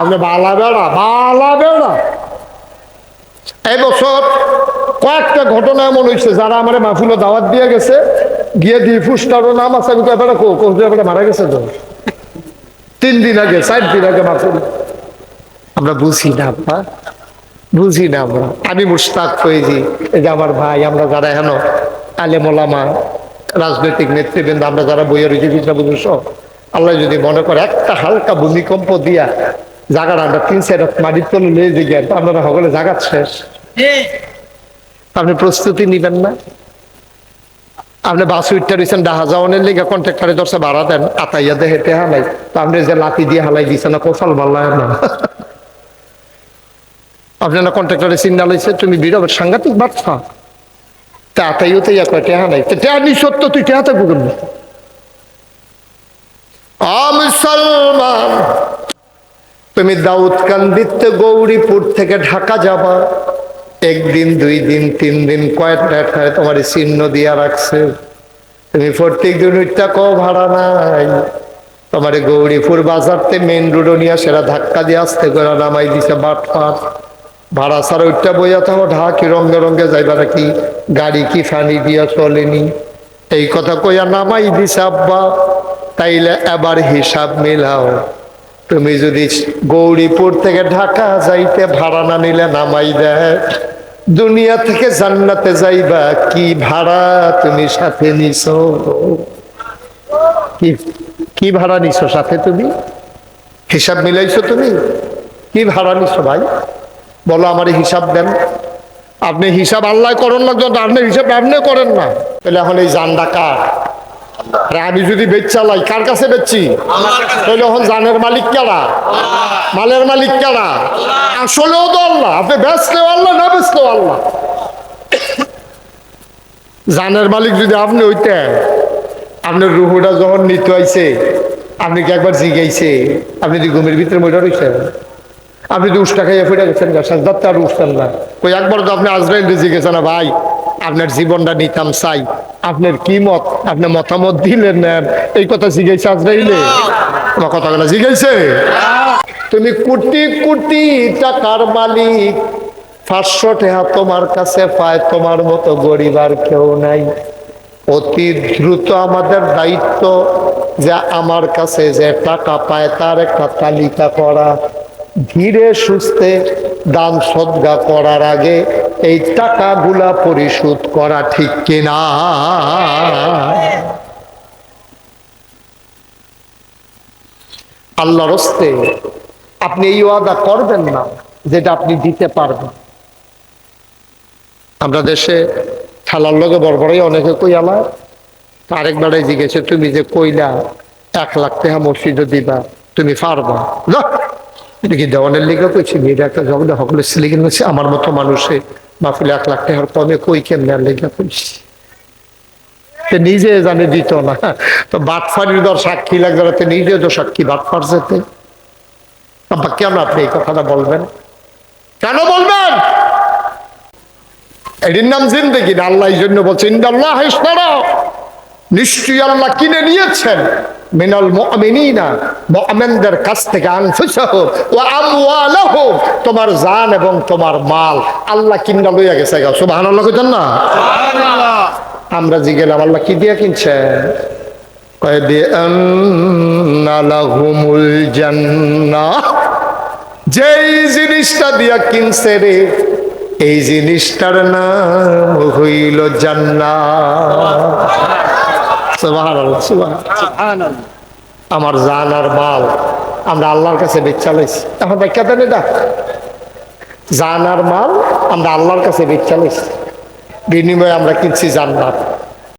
আপনি বালা বেড়া বালা বেড়া। এই বছর কয়েকটা ঘটনা এমন হয়েছে যারা আমার মাহফিল দাওয়াত দিয়ে গেছে, গিয়ে দিয়ে ফুসটারও নাম আছে, আমি এবারে কোচ এবারে মারা গেছে তো? তিন দিন আগে, চার দিন আগে মাহফিল। আমরা বুঝি না আপা বুঝি না আমরা। আমি মুস্তাক হয়েছি এই যে আমার ভাই, আমরা যারা হেন আলেমোলামা রাজনৈতিক নেতৃবৃন্দ, আমরা যারা বইয়ের রয়েছি আল্লাহ যদি মনে করে একটা হালকা ভূমিকম্প দিয়া জায়গাটা আমরা তিন সাইড মাটির তলে লিয়ে দিই তো আপনারা সকলে জায়গা শেষ। আপনি প্রস্তুতি নিবেন না? আপনি বাস উঠতে রয়েছেন ডাহা যাওয়ানের লিগে কন্ট্রাক্টারে দশটা ভাড়া দেন আতাইয়া দে হেঁটে হালাই। তো আপনি যে লাতি দিয়ে হালাই দিচ্ছেন না কোথাল ভাল্লায় না। আপনারা কন্ট্রাক্টরে চিন্তা লইছে তুমি বিরব সাংঘাতিক বাচ্চা। তা আতাইও তো ইয়া কয় টেহা নাই। তো টেহা নি সত্য তুই টেহাতে মুসলমান তুমি দাউদ কান্দিতে গৌরীপুর থেকে ঢাকা যাবা। একদিন, দুই দিন, তিন দিন কয়েকটা ঠায় তোমার চিহ্ন দিয়া রাখছে। তুমি প্রত্যেক দিন উঠটা কো ভাড়া নাই। তোমার গৌরীপুর বাজারতে মেন রোড নিয়ে সেরা ধাক্কা দিয়ে আসতে করে নামাই দিছে বাট পাট ভাড়া ছাড়া উঠটা বইয়া থাকো, ঢাকি রঙ্গে রঙ্গে যাইবা নাকি? গাড়ি কি ফানি দিয়া চলেনি? এই কথা কইয়া নামাই দিছে আব্বা। তাইলে এবার হিসাব মিলাও। তুমি যদি গৌরীপুর থেকে ঢাকা যাইতে ভাড়া না নিলে নামাই দুনিয়া থেকে জান্নাতে যাইবা, কি ভাড়া তুমি সাথে নিছো? কি ভাড়া নিছো সাথে তুমি? হিসাব মিলাইছো তুমি? কি ভাড়া নিছো ভাই? বলো আমার হিসাব দেন। আপনি হিসাব আল্লাহ করেন না আপনি হিসাব আপনি করেন না। তাহলে এখন এই জানটা কার? আমি যদি বেচালাই কার কাছে বেচছি তাহলে এখন জানের মালিক কারা? মালের মালিক কারা? আসলেও তো আল্লাহ। আপনি বেচলেও আল্লাহ, না বেচলেও আল্লাহ। জানের মালিক যদি আপনি হইতেন, আপনার রুহুটা যখন নিতে আইছে, আপনি কি একবার জিগাইছে? আপনি যদি ঘুমের ভিতরে মরে রয়েছেন আপনি তো উষ্টা খাইয়া ফিরে গেছেন সাজদার তো আর উঠতেন না। ওই একবার তো আপনি আজরাইল জিজ্ঞেস না ভাই, আপনার জীবনটা নিতাম চাই। আপনার কি মত? আপনি মতামত দিলেন এই কথা জিজ্ঞাসা আজরাইলে তোমার কথাগুলো জিজ্ঞাসে। তুমি কোটি কোটি টাকার মালিক, পাঁচশো টাকা তোমার কাছে পায়, তোমার মতো গরিব আর কেউ নাই। অতি দ্রুত আমাদের দায়িত্ব যে আমার কাছে যে টাকা পায়, তার একটা তালিকা করা। ধীরে সুস্থে দান সদ্গা করার আগে এই টাকাগুলা পরিশোধ করা ঠিক কিনা? আল্লাহর হস্তে আপনি এই ওয়াদা করবেন না, যেটা আপনি দিতে পারবেন। আমরা দেশে খেলার লগে বড়বড়াই অনেকে কই আমার আরেকবারে জিজ্ঞেসে, তুমি যে কইলা এক লাখ টাকা মসজিদে দিবা, তুমি পারবা? না এটা কি দেওয়ানের লিগে কইছি? মেয়েটা একটা সকলে ছেলে কিনেছে আমার মতো মানুষে মাহফিলে এক লাখ টাকার কমে কই কেমনে লেগে কইছি সে নিজে জানে দিত না। তো বাটফারির দর সাক্ষী লাগবে নিজে তো সাক্ষী বাটফার যেতে আব্বা, কেন আপনি এই কথাটা বলবেন? কেন বলবেন? এটির নাম জিন্দেগি আল্লাহ এই জন্য বলছে, ইন্দাল্লাহ নিশ্চয়ই আল্লাহ কিনে নিয়েছেন। মিনাল মুমিনিনা মুমিনদের কাছ থেকে আনফুসাহুম ওয়া আমওয়ালাহুম তোমার জান এবং তোমার মাল। আল্লাহ কিনা লইয়া গেছে গা সুবহানাল্লাহ কইতেন না? আমরা জি গেলাম আল্লাহ কি দিয়ে কিনছে? কয় দিয়ে আন্নালাহুমুল জান্নাহ যেই জিনিসটা দিয়া কিনছে রে এই জিনিসটার নাম হইল জান্নাত। সুবহানাল্লাহ সুবহানাল্লাহ আমার জান আর মাল আমরা আল্লাহর কাছে বেচা লইছি। এখন ব্যাখ্যা দেন এটা। জান আর মাল আমরা আল্লাহর কাছে বেচা লইছি। বিনিময়ে আমরা কিনছি জান্নাত।